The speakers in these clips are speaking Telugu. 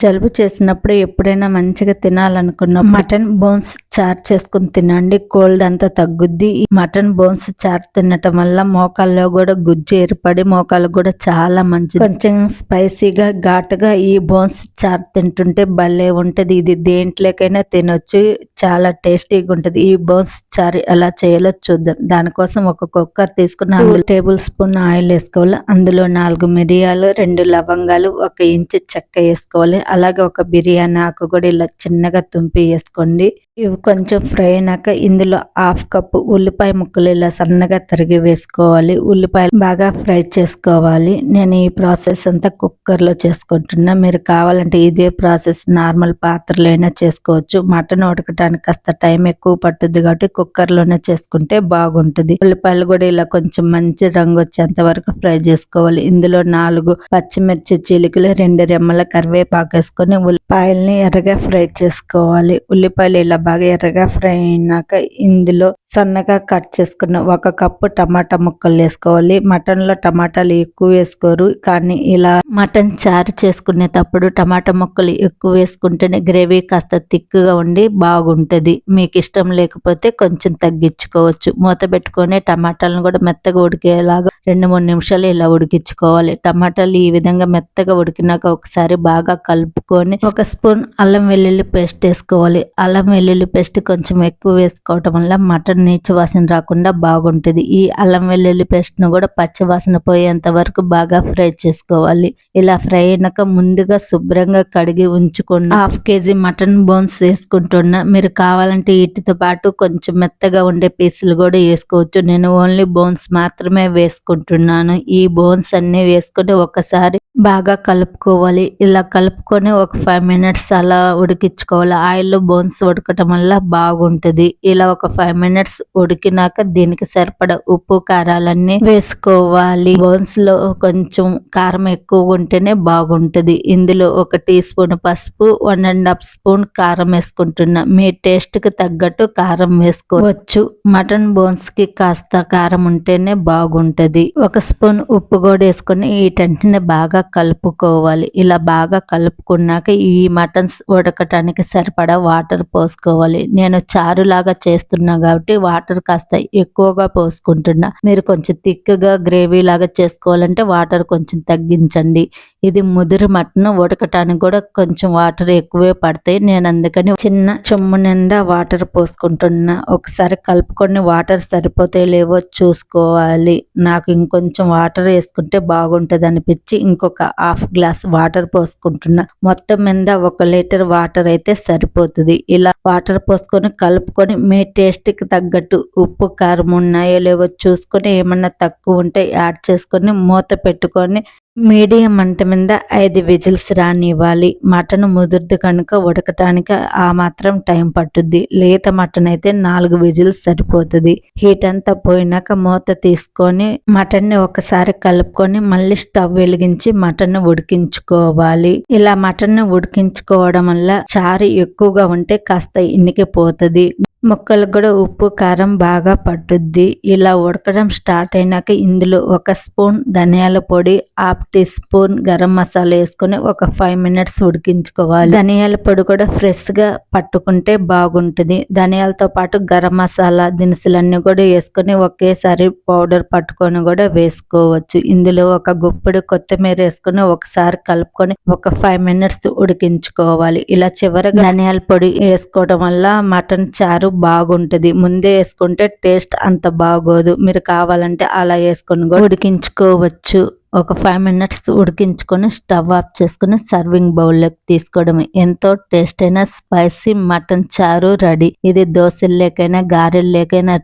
జలుబు చేసినప్పుడు ఎప్పుడైనా మంచిగా తినాలనుకున్న మటన్ బోన్స్ చార్ చేసుకుని తినండి. కోల్డ్ అంతా తగ్గుద్ది. ఈ మటన్ బోన్స్ చార్ తినటం వల్ల మోకాల్లో కూడా గుజ్జు ఏర్పడి మోకాలు కూడా చాలా మంచిది. కొంచెం స్పైసీగా ఘాటుగా ఈ బోన్స్ చార్ తింటుంటే భలే ఉంటది. ఇది దేంట్లోకైనా తినొచ్చు. చాలా టేస్టీగా ఉంటది. ఈ బోన్స్ చార్ ఎలా చేయాలో చూద్దాం. దానికోసం ఒక కుక్కర్ తీసుకుని అందులో టేబుల్ స్పూన్ ఆయిల్ వేసుకోవాలి. అందులో నాలుగు మిరియాలు రెండు లవంగాలు ఒక ఇంచు చెక్క వేసుకోవాలి. అలాగే ఒక బిర్యానీ ఆకు కూడా ఇలా చిన్నగా తుంపి వేసుకోండి. ఇవి కొంచెం ఫ్రై అయినాక ఇందులో హాఫ్ కప్ ఉల్లిపాయ ముక్కలు ఇలా సన్నగా తరిగి వేసుకోవాలి. ఉల్లిపాయలు బాగా ఫ్రై చేసుకోవాలి. నేను ఈ ప్రాసెస్ అంతా కుక్కర్లో చేసుకుంటున్నా. మీరు కావాలంటే ఇదే ప్రాసెస్ నార్మల్ పాత్రలైనా చేసుకోవచ్చు. మటన్ ఉడకటానికి కాస్త టైం ఎక్కువ పట్టుద్ది కాబట్టి కుక్కర్లోనే చేసుకుంటే బాగుంటుంది. ఉల్లిపాయలు కూడా ఇలా కొంచెం మంచి రంగు వచ్చేంత వరకు ఫ్రై చేసుకోవాలి. ఇందులో నాలుగు పచ్చిమిర్చి చిలుకలు రెండు రెమ్మల కరివేపాకు వేసుకొని ఉల్లిపాయల్ని ఎర్రగా ఫ్రై చేసుకోవాలి. ఉల్లిపాయలు ఇలా బాగా ఎర్రగా ఫ్రై అయినాక ఇందులో సన్నగా కట్ చేసుకున్న ఒక కప్పు టమాటా ముక్కలు వేసుకోవాలి. మటన్లో టమాటాలు ఎక్కువ వేసుకోరు కానీ ఇలా మటన్ చారు చేసుకునేటప్పుడు టమాటా ముక్కలు ఎక్కువ వేసుకుంటేనే గ్రేవీ కాస్త థిక్గా ఉండి బాగుంటది. మీకు ఇష్టం లేకపోతే కొంచెం తగ్గించుకోవచ్చు. మూత పెట్టుకొని టమాటాలను కూడా మెత్తగా ఉడికేలాగా రెండు మూడు నిమిషాలు ఇలా ఉడికించుకోవాలి. టమాటాలు ఈ విధంగా మెత్తగా ఉడికినాక ఒకసారి బాగా కలుపుకొని ఒక స్పూన్ అల్లం వెల్లుల్లి పేస్ట్ వేసుకోవాలి. అల్లం వెల్లుల్లి పేస్ట్ పేస్ట్ కొంచెం ఎక్కువ వేసుకోవటం వల్ల మటన్ నీచు వాసన రాకుండా బాగుంటుంది. ఈ అల్లం వెల్లుల్లి పేస్ట్ను కూడా పచ్చి వాసన పోయేంత వరకు బాగా ఫ్రై చేసుకోవాలి. ఇలా ఫ్రై అయినాక ముందుగా శుభ్రంగా కడిగి ఉంచుకున్న హాఫ్ కేజీ మటన్ బోన్స్ వేసుకుంటున్నా. మీరు కావాలంటే వీటితో పాటు కొంచెం మెత్తగా ఉండే పీసులు కూడా వేసుకోవచ్చు. నేను ఓన్లీ బోన్స్ మాత్రమే వేసుకుంటున్నాను. ఈ బోన్స్ అన్ని వేసుకుంటే ఒకసారి బాగా కలుపుకోవాలి. ఇలా కలుపుకొని ఒక ఫైవ్ మినిట్స్ అలా ఉడికించుకోవాలి. ఆయిల్లో బోన్స్ ఉడకటం వల్ల బాగుంటుంది. ఇలా ఒక ఫైవ్ మినిట్స్ ఉడికినాక దీనికి సరిపడ ఉప్పు కారాలన్నీ వేసుకోవాలి. బోన్స్లో కొంచెం కారం ఎక్కువ ఉంటేనే బాగుంటుంది. ఇందులో ఒక టీ స్పూన్ పసుపు వన్ అండ్ హాఫ్ స్పూన్ కారం వేసుకుంటున్నా. మీ టేస్ట్కి తగ్గట్టు కారం వేసుకోవచ్చు. మటన్ బోన్స్కి కాస్త కారం ఉంటేనే బాగుంటుంది. ఒక స్పూన్ ఉప్పు కూడా వేసుకొని టెంట్ని బాగా కలుపుకోవాలి. ఇలా బాగా కలుపుకున్నాక ఈ మటన్స్ ఉడకటానికి సరిపడా వాటర్ పోసుకోవాలి. నేను చారు లాగా చేస్తున్నా కాబట్టి వాటర్ కాస్త ఎక్కువగా పోసుకుంటున్నా. మీరు కొంచెం థిక్గా గ్రేవీ లాగా చేసుకోవాలంటే వాటర్ కొంచెం తగ్గించండి. ఇది ముదురు మటన్ ఉడకటానికి కూడా కొంచెం వాటర్ ఎక్కువే పడతాయి. నేను అందుకని చిన్న చెమ్ము నిండా వాటర్ పోసుకుంటున్నా. ఒకసారి కలుపుకొని వాటర్ సరిపోతే లేవో చూసుకోవాలి. నాకు ఇంకొంచెం వాటర్ వేసుకుంటే బాగుంటుంది అనిపించి ఇంకొక ఒక హాఫ్ గ్లాస్ వాటర్ పోసుకుంటున్నా. మొత్తం మీద ఒక లీటర్ వాటర్ అయితే సరిపోతుంది. ఇలా వాటర్ పోసుకొని కలుపుకొని మీ టేస్ట్కి తగ్గట్టు ఉప్పు కారం ఉన్నాయో లేవో చూసుకొని ఏమన్నా తక్కువ ఉంటే యాడ్ చేసుకొని మూత పెట్టుకొని మీడియం మంట మీద ఐదు విజిల్స్ రానివ్వాలి. మటన్ ముదురుది కనుక ఉడకటానికి ఆ మాత్రం టైం పట్టుద్ది. లేత మటన్ అయితే నాలుగు విజిల్స్ సరిపోతుంది. హీట్ అంతా పోయినాక మూత తీసుకొని మటన్ని ఒకసారి కలుపుకొని మళ్ళీ స్టవ్ వెలిగించి మటన్ ఉడికించుకోవాలి. ఇలా మటన్ ఉడికించుకోవడం వల్ల చారు ఎక్కువగా ఉంటే కాస్త ఇనికిపోతుంది. ముక్కలకు కూడా ఉప్పు కారం బాగా పట్టుద్ది. ఇలా ఉడకడం స్టార్ట్ అయినాక ఇందులో ఒక స్పూన్ ధనియాల పొడి half teaspoon garam masala వేసుకొని ఒక ఫైవ్ మినిట్స్ ఉడికించుకోవాలి. ధనియాల పొడి కూడా ఫ్రెష్గా పట్టుకుంటే బాగుంటుంది. ధనియాలతో పాటు గరం మసాలా దినుసులన్నీ కూడా వేసుకొని ఒకేసారి పౌడర్ పట్టుకొని కూడా వేసుకోవచ్చు. ఇందులో ఒక గుప్పెడు కొత్తిమీర వేసుకొని ఒకసారి కలుపుకొని ఒక ఫైవ్ మినిట్స్ ఉడికించుకోవాలి. ఇలా చివరగా ధనియాల పొడి వేసుకోవడం వల్ల మటన్ చారు బాగుంటది. ముందే వేసుకుంటే టేస్ట్ అంత బాగోదు. మీరు కావాలంటే అలా వేసుకొని కూడా ఉడికించుకోవచ్చు. ఒక ఫైవ్ మినిట్స్ ఉడికించుకొని స్టవ్ ఆఫ్ చేసుకుని సర్వింగ్ బౌల్లోకి తీసుకోవడమే ఎంతో టేస్ట్ అయిన స్పైసీ మటన్ చారు రెడీ ఇది దోశల్లోకైనా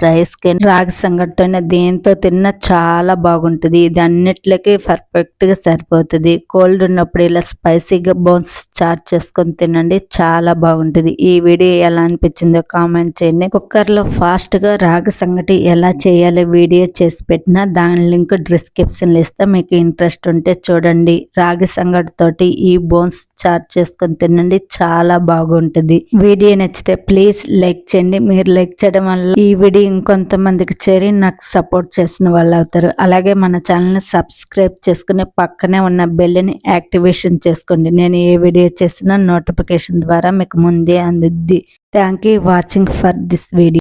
రైస్ కైనా రాగి సంగటితోనే దేంతో తిన్నా చాలా బాగుంటుంది. ఇది అన్నిట్లకి పర్ఫెక్ట్గా సరిపోతుంది. కోల్డ్ ఉన్నప్పుడు ఇలా స్పైసీగా బోన్స్ చార్ చేసుకొని తినండి చాలా బాగుంటుంది. ఈ వీడియో ఎలా అనిపించిందో కామెంట్ చేయండి. కుక్కర్లో ఫాస్ట్గా రాగి సంగటి ఎలా చేయాలో వీడియో చేసి పెట్టినా దాని లింక్ డిస్క్రిప్షన్ ఇస్తా. మీకు ఇంట్రెస్ట్ ఉంటే చూడండి. రాగి సంగటితోటి ఈ బోన్స్ చార్ చేసుకొని తినండి. చాలా బాగుంటుంది. వీడియో నచ్చితే ప్లీజ్ లైక్ చేయండి. మీరు లైక్ చేయడం వల్ల ఈ వీడియో ఇంకొంతమందికి చేరి నాకు సపోర్ట్ చేసిన వాళ్ళు అవుతారు. అలాగే మన ఛానల్ని సబ్స్క్రైబ్ చేసుకుని పక్కనే ఉన్న బెల్ని యాక్టివేషన్ చేసుకోండి. నేను ఏ వీడియో చేసినా నోటిఫికేషన్ ద్వారా మీకు ముందే అందుద్ది. Thank you watching for this video.